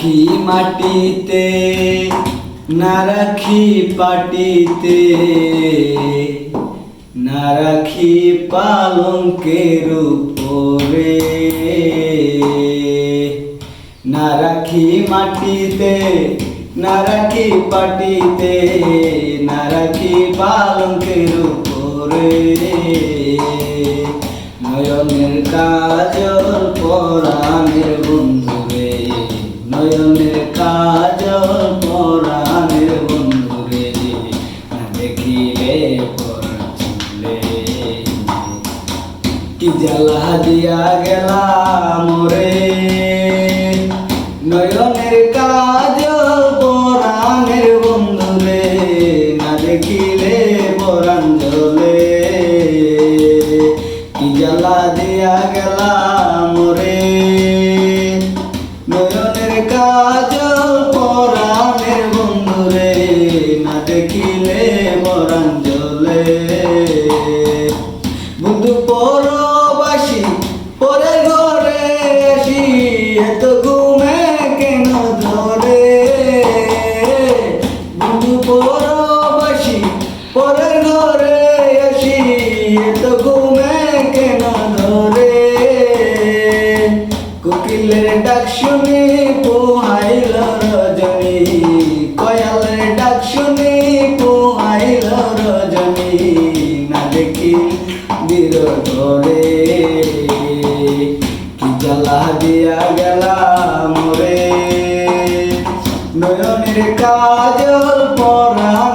রাখি মাটিতে, না রাখি পাটিতে। না রাখি পালঙ্কের উপরে। না রাখি মাটিতে, না রাখি পাটিতে। না রাখি পালঙ্কের উপরে। নয়নের কাজল পরাণের বন্ধুরে নয়নের কাজল পরাণের বন্ধুরে না দেখিলে চলে। কি জ্বালা দিয়া গেলাম রে? নয়নের কাজ পরাণের বন্ধুরে না দেখিলে পরাণ জলে কি জ্বালা দিয়া গেলাম রে? এত ঘুমে কেন ধরে? বন্ধু পরবাসী পরে ঘরে আসি, এত ঘুমে কেন ধরে? কোকিলের ডাক শুনি, পোহাইল রজনী, কয়ালের ডাক শুনি, পোহাইল রজনী, না দেখি বিরোধরে জ্বালা দিয়া গেলাম রে। নয়নের কাজল পরা